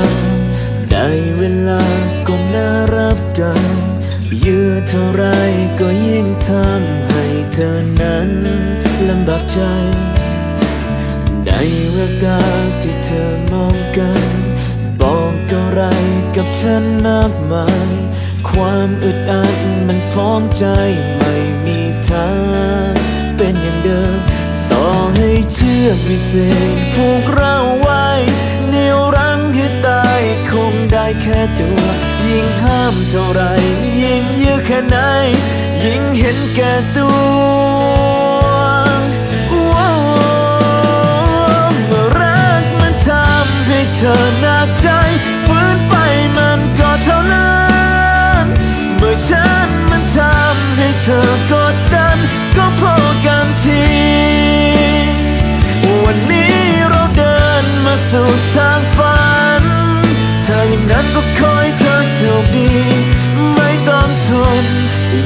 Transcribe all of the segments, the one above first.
ามได้เวลาก้มหน้ารับกันยืดเท่าไรก็ยิ่งทำให้เธอนั้นลำบากใจในแววตาที่เธอมองกัน บอกอะไรกับฉันมากมาย ความอึดอัดมันฟ้องใจไม่มีทางเป็นอย่างเดิม ต่อให้เชื่อกสิ่งผูกเราไว้ ตัว ยิ่งห้ามเท่าไร ยิ่งยื้อแค่ไหน ยิ่งเห็นแก่ตัวเมื่อรักมันทำให้เธอหนักใจฝืนไปมันก็เท่านั้น เมื่อฉันมันทำให้เธอกดดัน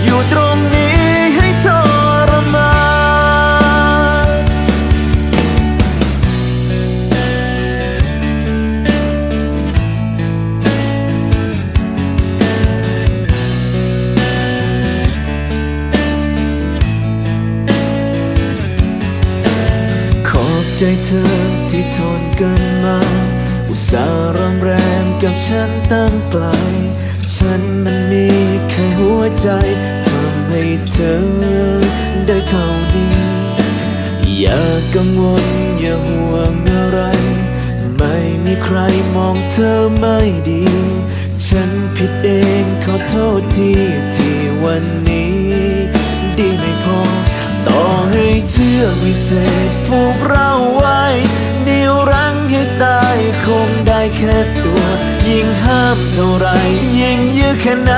อยู่ตรงนี้ให้ทรมานขอบใจเธอที่ทนกันมา อุตส่าห์รำแรมกับฉันตั้งไกล ฉันมันมีแค่หัวใจทำให้เธอได้เท่านี้ อย่ากังวลอย่าห่วงอะไร ไม่มีใครมองเธอไม่ดี ฉันผิดเองขอโทษทีที่วันนี้ ดีไม่พอ ต่อให้เชื่อวิเศษผูกเราไว้ แค่ตัว ยิ่งห้ามเท่าไร ยิ่งยื้อแค่ไหน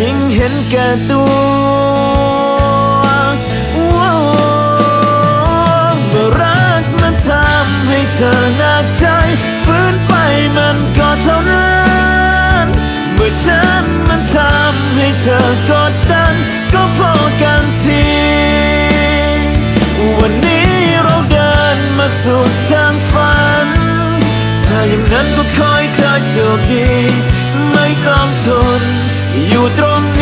ยิ่งเห็นแก่ตัวว้าวเมื่อรักมันทำให้เธอหนักใจฝืนไปมันก็เท่านั้นเมื่อฉันมันทำให้เธอกดดัน ก็พอกันทีวันนี้เราเดินมาสู่ทางฝันถ้า อย่างนั้นก็คอยเธอโชคดี ไม่ต้องทนอยู่ตรงนี้